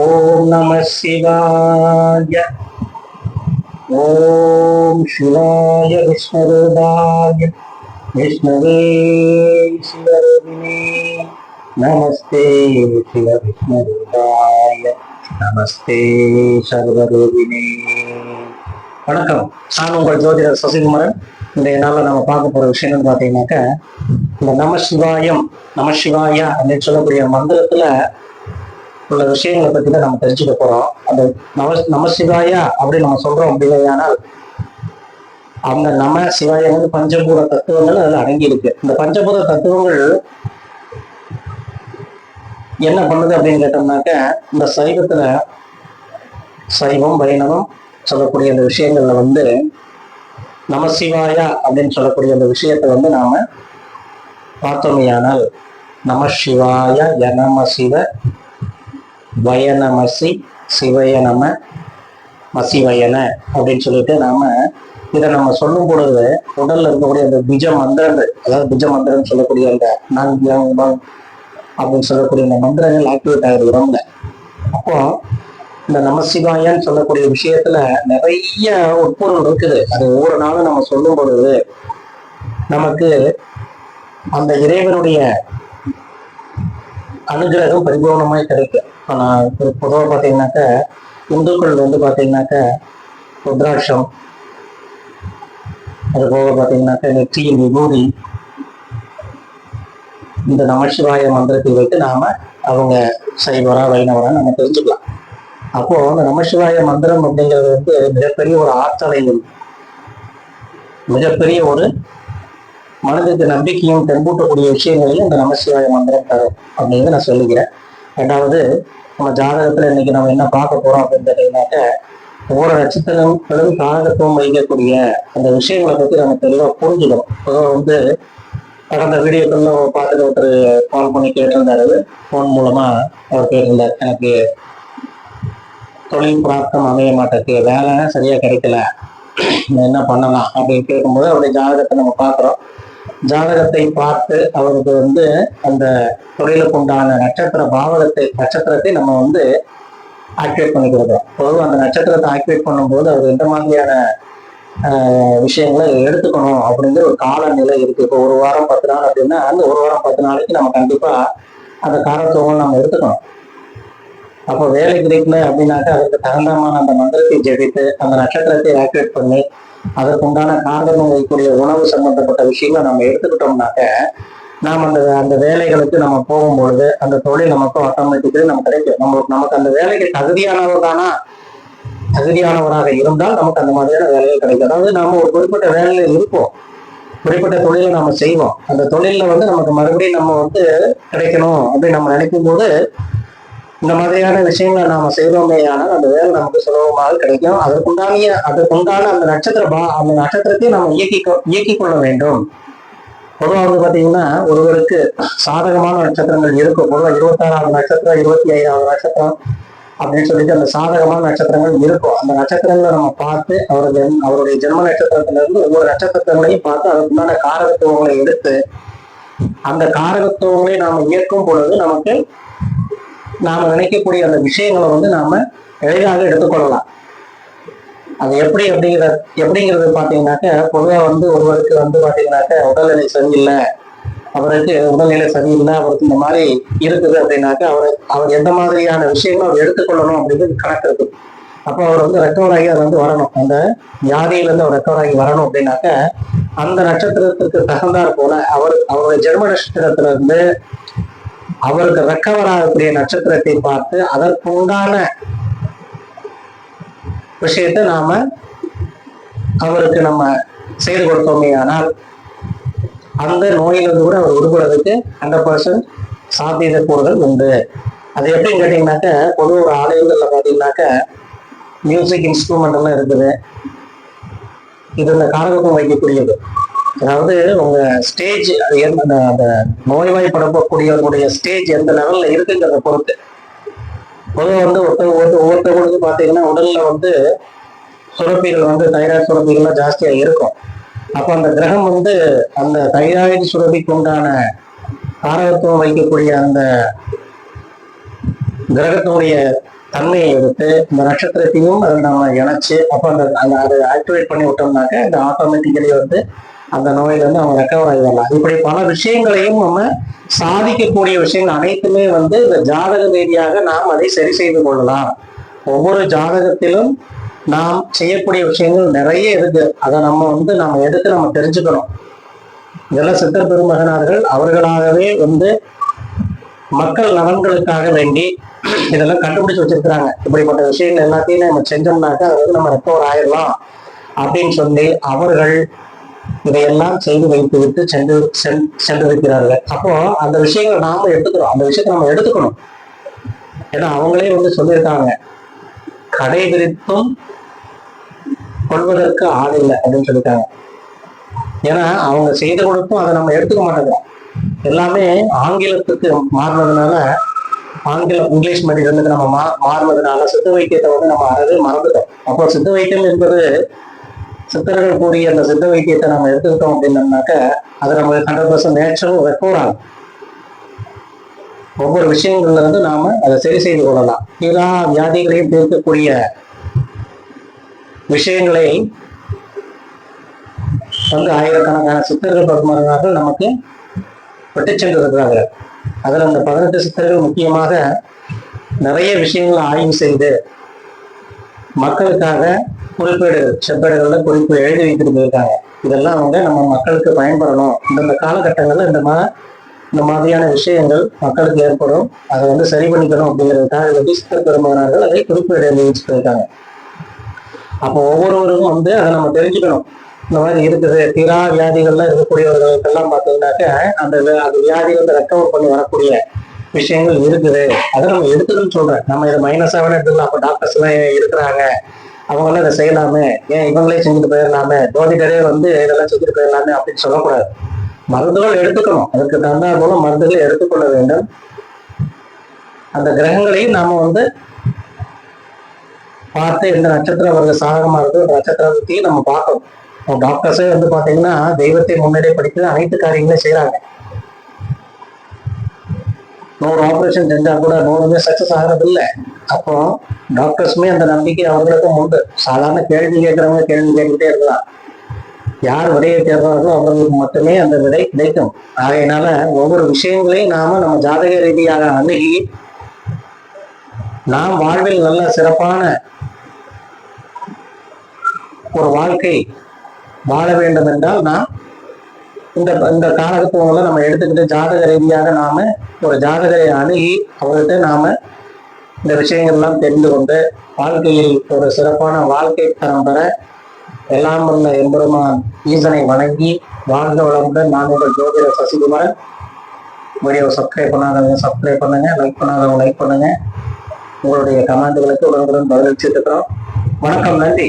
ஓம் நம சிவாய ஓம் சிவாய விஷ்ணுரூபாய விஷ்ணுவே சிவரூபிணே நமஸ்தே சிவ விஷ்ணுரூபாய நமஸ்தே சர்வரூபிணே வணக்கம். நான் உங்கள் ஜோதிடர் சசிகுமரன். இன்றைய நாளில் நம்ம பார்க்க போற விஷயம்னு பார்த்தீங்கன்னாக்கா இந்த நமசிவாயம் நமசிவாயா அப்படின்னு சொல்லக்கூடிய மந்திரத்துல உள்ள விஷயங்களை பத்தி தான் நம்ம தெரிஞ்சுக்க போறோம். அந்த நம நமசிவாயா அப்படின்னு நம்ம சொல்றோம் அப்படிங்கிறதானால் அந்த நம சிவாயம் வந்து பஞ்சபூத தத்துவங்கள் அதில் அடங்கி இருக்கு இந்த பஞ்சபூத தத்துவங்கள் என்ன பண்ணுது அப்படின்னு கேட்டோம்னாக்க இந்த சைவத்துல சைவம் வைணவம் சொல்லக்கூடிய அந்த விஷயங்கள்ல வந்து நமசிவாயா அப்படின்னு சொல்லக்கூடிய அந்த விஷயத்தை வந்து நாம பார்த்தோமையானால் நம சிவாய நம சிவ வயநமசி சிவய நம மசிவயன அப்படின்னு சொல்லிட்டு நாம இதை நம்ம சொல்லும் பொழுது உடல்ல இருக்கக்கூடிய அந்த பிஜ மந்திரங்கள் அதாவது பிஜ மந்திரம் சொல்லக்கூடிய அந்த நான் பங் அப்படின்னு சொல்லக்கூடிய அந்த மந்திரங்கள் ஆக்டிவேட் ஆகுது உடம்புல. அப்போ இந்த நமசிவாயன்னு சொல்லக்கூடிய விஷயத்துல நிறைய உட்பொருள் இருக்குது. அது ஒவ்வொரு நாளும் நம்ம சொல்லும் பொழுது நமக்கு அந்த இறைவனுடைய அனுகிரகம் பரிபூர்ணமாய் கிடைக்கும். இப்போ பொதுவாக பார்த்தீங்கன்னாக்க இந்துக்கள் வந்து பார்த்தீங்கன்னாக்க ருத்ராட்சம். அது போக பார்த்தீங்கன்னாக்க நெற்றியில் விபூதி இந்த நமசிவாய மந்திரத்தை வைத்து நாம அவங்க சைவரா வைணவரா நம்ம தெரிஞ்சுக்கலாம். அப்போ அந்த நமசிவாய மந்திரம் அப்படிங்கிறது வந்து மிகப்பெரிய ஒரு ஆற்றலையும் மிகப்பெரிய ஒரு மனதுக்கு நம்பிக்கையும் தென்பூட்டக்கூடிய விஷயங்களையும் இந்த நமசிவாய மந்திரம் தரும் அப்படின்னு நான் சொல்லுகிறேன். ரெண்டாவது நம்ம ஜாதகத்துல இன்னைக்கு நம்ம என்ன பார்க்க போறோம் அப்படின்னு கேட்டீங்கன்னாக்க ஒவ்வொரு நட்சத்திரங்களும் காரகத்துவம் வைக்கக்கூடிய அந்த விஷயங்களை பத்தி நம்ம தெளிவாக புரிஞ்சுக்கணும். அதாவது வந்து கடந்த வீடியோக்கள்ல பார்த்துட்டு ஒருத்தர் கால் பண்ணி கேட்டிருந்தாரு. ஃபோன் மூலமா அவர் கேட்டிருந்தார் எனக்கு தொழில் பிராப்தம் அமைய மாட்டேங்குது. வேலை சரியா கிடைக்கல. என்ன பண்ணலாம் அப்படின்னு கேட்கும்போது அவருடைய ஜாதகத்தை நம்ம பார்க்குறோம். ஜாதகத்தை பார்த்து அவருக்கு வந்து அந்த தொழிலுக்கு உண்டான நட்சத்திர பாவகத்தை நட்சத்திரத்தை நம்ம வந்து ஆக்டிவேட் பண்ணி கொடுக்குறோம். பொதுவாக அந்த நட்சத்திரத்தை ஆக்டிவேட் பண்ணும்போது அவர் எந்த மாதிரியான ஆஹ், விஷயங்களை எடுத்துக்கணும் அப்படிங்கிற ஒரு காலநிலை இருக்கு. இப்போ ஒரு வாரம் பத்து நாள் அப்படின்னா அந்த ஒரு வாரம் பத்து நாளைக்கு நம்ம கண்டிப்பா அந்த காரத்துவம் நம்ம எடுத்துக்கணும். அப்போ வேலை கிடைக்கல அப்படின்னாக்கா அதுக்கு தகுந்தமான அந்த மந்திரத்தை ஜெபித்து அந்த நட்சத்திரத்தை ஆக்டிவேட் பண்ணி அதற்கு உண்டான காரணம் வைக்கக்கூடிய உணவு சம்பந்தப்பட்ட விஷயங்களை நம்ம எடுத்துக்கிட்டோம்னாக்க நாம் அந்த அந்த வேலைகளுக்கு நம்ம போகும்பொழுது அந்த தொழில் நமக்கு ஆட்டோமேட்டிக்கலி நமக்கு கிடைக்கும். நம்ம நமக்கு அந்த வேலைக்கு தகுதியானவர் தானா? தகுதியானவராக இருந்தால் நமக்கு அந்த மாதிரியான வேலைகள் கிடைக்கும். அதாவது நாம ஒரு குறிப்பிட்ட வேலையில இருப்போம். குறிப்பிட்ட தொழிலை நம்ம செய்வோம். அந்த தொழில வந்து நமக்கு மறுபடியும் நம்ம வந்து கிடைக்கணும் அப்படின்னு நம்ம நினைக்கும் போது இந்த மாதிரியான விஷயங்களை நாம செய்தோமே ஆனால் அந்த வேலை நமக்கு சுலபமாக கிடைக்கும். அதற்குண்டானிய அதற்குண்டான அந்த நட்சத்திர பா அந்த நட்சத்திரத்தை நம்ம இயக்கி இயக்கிக் கொள்ள வேண்டும். பொதுவாக வந்து பாத்தீங்கன்னா ஒருவருக்கு சாதகமான நட்சத்திரங்கள் இருக்கும் பொதுவாக இருபத்தாறாவது நட்சத்திரம் இருபத்தி ஐந்தாவது நட்சத்திரம் அப்படின்னு சொல்லிட்டு அந்த சாதகமான நட்சத்திரங்கள் இருக்கும். அந்த நட்சத்திரங்களை நம்ம பார்த்து அவருடைய அவருடைய ஜென்ம நட்சத்திரத்துல இருந்து ஒவ்வொரு நட்சத்திரங்களையும் பார்த்து அதற்குண்டான காரகத்துவங்களை எடுத்து அந்த காரகத்துவங்களை நாம இயக்கும் பொழுது நமக்கு நாம நினைக்கக்கூடிய அந்த விஷயங்களை வந்து நாம எளிதாக எடுத்துக்கொள்ளலாம். அது எப்படி அப்படிங்கிற எப்படிங்கிறது பாத்தீங்கன்னாக்க பொதுவாக வந்து ஒருவருக்கு வந்து பாத்தீங்கன்னாக்க உடல்நிலை சரியில்லை அவருக்கு உடல்நிலை சரியில்லை அவருக்கு இந்த மாதிரி இருக்குது அப்படின்னாக்க அவர் அவர் எந்த மாதிரியான விஷயங்களும் அவர் எடுத்துக்கொள்ளணும் அப்படிங்கிறது கணக்கு இருக்கு. அப்போ அவர் வந்து ரெக்கவர் ஆகி அது வந்து வரணும். அந்த வியாதியிலேருந்து அவர் ரெக்கவர் ஆகி வரணும் அப்படின்னாக்க அந்த நட்சத்திரத்திற்கு தகுந்தாற் போல அவர் அவருடைய ஜென்ம நட்சத்திரத்துல இருந்து அவருக்கு ரெக்கவர் ஆகக்கூடிய நட்சத்திரத்தை பார்த்து அதற்குண்டான விஷயத்தை நாம அவருக்கு நம்ம செய்து கொடுத்தோமே ஆனால் அந்த நோயிலிருந்து கூட அவர் விடுபடுறதுக்கு ஹண்ட்ரட் பர்சன்ட் சாத்தியத கூறுகள் உண்டு. அது எப்படின்னு கேட்டீங்கன்னாக்க பொது ஒரு ஆலயங்கள்ல பாத்தீங்கன்னாக்க மியூசிக் இன்ஸ்ட்ருமெண்ட் எல்லாம் இருக்குது. இது இந்த காரகத்துவம் வைக்கக்கூடியது. அதாவது உங்க ஸ்டேஜ் அது எந்த அந்த- அந்த நோய்வாய்ப்படக்கூடியவர்களுடைய ஸ்டேஜ் எந்த லெவல்ல இருக்குங்கிறத பொறுத்து. பொதுவாக வந்து ஒருத்தர் ஒருத்தர் ஒவ்வொருத்தவங்களுக்கு பார்த்தீங்கன்னா உடல்ல வந்து சுரப்பிகள் வந்து தைராய்டு சுரப்பிகள்லாம் ஜாஸ்தியா இருக்கும். அப்போ அந்த கிரகம் வந்து அந்த தைராய்டு சுரப்பிக்கு உண்டான காரகத்துவம் வைக்கக்கூடிய அந்த கிரகத்தினுடைய தன்மையை எடுத்து இந்த நட்சத்திரத்தையும் அதை நம்ம இணைச்சு அப்போ அந்த அதை ஆக்டிவேட் பண்ணி விட்டோம்னாக்க அந்த ஆட்டோமேட்டிக்கலி வந்து அந்த நோயிலிருந்து அவங்க ரெக்கவர் ஆகிடலாம் இப்படி பல விஷயங்களையும் நம்ம சாதிக்கக்கூடிய விஷயங்கள் அனைத்துமே வந்து இந்த ஜாதக ரீதியாக நாம் அதை சரி செய்து கொள்ளலாம். ஒவ்வொரு ஜாதகத்திலும் நாம் செய்யக்கூடிய விஷயங்கள் நிறைய இருக்கு. அதை நம்ம வந்து நம்ம எடுத்து நம்ம தெரிஞ்சுக்கணும். இதெல்லாம் சித்தர் பெருமகனார்கள் அவர்களாகவே வந்து மக்கள் நலன்களுக்காக வேண்டி இதெல்லாம் கண்டுபிடிச்சு வச்சிருக்கிறாங்க. இப்படிப்பட்ட விஷயங்கள் எல்லாத்தையும் நம்ம செஞ்சோம்னாக்கா அது வந்து நம்ம ரெக்கவர் ஆயிடலாம் அப்படின்னு சொல்லி அவர்கள் இதையெல்லாம் செய்து வைத்து விட்டு சென்று சென்றிருக்கிறார்கள். அப்போ அந்த விஷயங்களை நாம எடுத்துக்கிறோம். அந்த விஷயத்தை நம்ம எடுத்துக்கணும். ஏன்னா அவங்களே வந்து சொல்லியிருக்காங்க கடை விரித்தும் கொள்வதற்கு ஆள் இல்லை அப்படின்னு சொல்லியிருக்காங்க. ஏன்னா அவங்க செய்து கொடுத்தும் அதை நம்ம எடுத்துக்க மாட்டேங்கிறோம். எல்லாமே ஆங்கிலத்துக்கு மாறினதுனால ஆங்கிலம் இங்கிலீஷ் மீடியத்துக்கு நம்ம மா மாறினதுனால சித்த வைத்தியத்தை வந்து நம்ம அறவே மறந்துட்டோம். அப்போ சித்த வைத்தியம் என்பது சித்தர்கள் கூறிய அந்த சித்த வைத்தியத்தை நம்ம எடுத்துக்கிட்டோம் அப்படின்னம்னாக்க அது நம்ம ஹண்ட்ரட் பர்சன்ட் நேச்சுரல் ரெக்கவர் ஆகும். ஒவ்வொரு விஷயங்கள்ல இருந்து நாம அதை சரி செய்து கொள்ளலாம். எல்லா வியாதிகளையும் தீர்க்கக்கூடிய விஷயங்களை வந்து ஆயிரக்கணக்கான சித்தர்கள் பரமார்கள் நமக்கு விட்டு சென்றிருக்கிறார்கள். அதுல அந்த பதினெட்டு சித்தர்கள் முக்கியமாக நிறைய விஷயங்களை ஆய்வு செய்து மக்களுக்காக குறிப்பேடு செப்பேடுகள்ல குறிப்பு எழுதி வைத்துட்டு போயிருக்காங்க இதெல்லாம் அவங்க நம்ம மக்களுக்கு பயன்படணும். இந்தந்த காலகட்டங்கள்ல இந்த மா இந்த மாதிரியான விஷயங்கள் மக்களுக்கு ஏற்படும். அதை வந்து சரி பண்ணிக்கணும் அப்படிங்கிறதுக்காக விசித்த சித்தர் பெருமானார்கள் அதை குறிப்பேடு எழுதி வச்சு போயிருக்காங்க அப்போ ஒவ்வொருவரும் வந்து அதை நம்ம தெரிஞ்சுக்கணும். இந்த மாதிரி இருக்குது. தீரா வியாதிகள்ல இருக்கக்கூடியவர்களுக்கெல்லாம் பார்த்தீங்கன்னாக்க அந்த அந்த வியாதிகள் ரெக்கவர் பண்ணி வரக்கூடிய விஷயங்கள் இருக்குது. அதை நம்ம எடுத்துக்கணும்னு சொல்றேன். நம்ம இதை மைனஸாக எடுத்துக்கலாம். அப்போ டாக்டர்ஸ் எல்லாம் இருக்கிறாங்க. அவங்களாம் இதை செய்யலாமே ஏன் இவங்களே செஞ்சுட்டு போயிடலாமே ஜோதிடரே வந்து இதெல்லாம் செஞ்சுட்டு போயிடலாமே அப்படின்னு சொல்லக்கூடாது. மருந்துகள் எடுத்துக்கணும். அதுக்கு தகுந்தா போல மருந்துகளை எடுத்துக்கொள்ள வேண்டும். அந்த கிரகங்களையும் நாம வந்து பார்த்து எந்த நட்சத்திரம் அவருக்கு சாதகமா இருக்கு அந்த நட்சத்திரத்தையும் நம்ம பார்க்கணும். டாக்டர்ஸே வந்து பாத்தீங்கன்னா தெய்வத்தை முன்னிலைப்படுத்தி அனைத்து காரியங்களையும் செய்றாங்க. நூறு ஆப்ரேஷன் செஞ்சா கூட நூறுமே சக்சஸ் ஆகிறது அப்போ டாக்டர்ஸுமே அந்த நம்பிக்கை அவர்களுக்கும் உண்டு. சாதாரண கேள்வி கேட்குறவங்க கேள்வி கேட்டுக்கிட்டே இருக்கலாம். யார் விடையை தேர்றார்களோ அவர்களுக்கு மட்டுமே அந்த விடை கிடைக்கும். ஆகையினால ஒவ்வொரு விஷயங்களையும் நாம நம்ம ஜாதக ரீதியாக அணுகி நாம் வாழ்வில் நல்ல சிறப்பான ஒரு வாழ்க்கை வாழ வேண்டும் என்றால் நாம் இந்த இந்த காலகத்துவங்களை நம்ம எடுத்துக்கிட்டு ஜாதக ரீதியாக நாம ஒரு ஜாதகரை அணுகி அவர்கிட்ட நாம இந்த விஷயங்கள்லாம் தெரிந்து கொண்டு வாழ்க்கையில் ஒரு சிறப்பான வாழ்க்கை தரம் பெற எல்லாம் உள்ள எம்பெருமான் ஈசனை வணங்கி வாழ்க வளமுடன். நான் உங்கள் ஜோதிட சசிகுமாரன். வீடியோ சப்ஸ்கிரைப் பண்ணாதவங்க சப்ஸ்கிரைப் பண்ணுங்க லைக் பண்ணாதவங்க லைக் பண்ணுங்க. உங்களுடைய கமெண்ட்களுக்கு உடனுக்குடன் பதிலளிச்சுட்டு இருக்கிறோம். வணக்கம் நன்றி.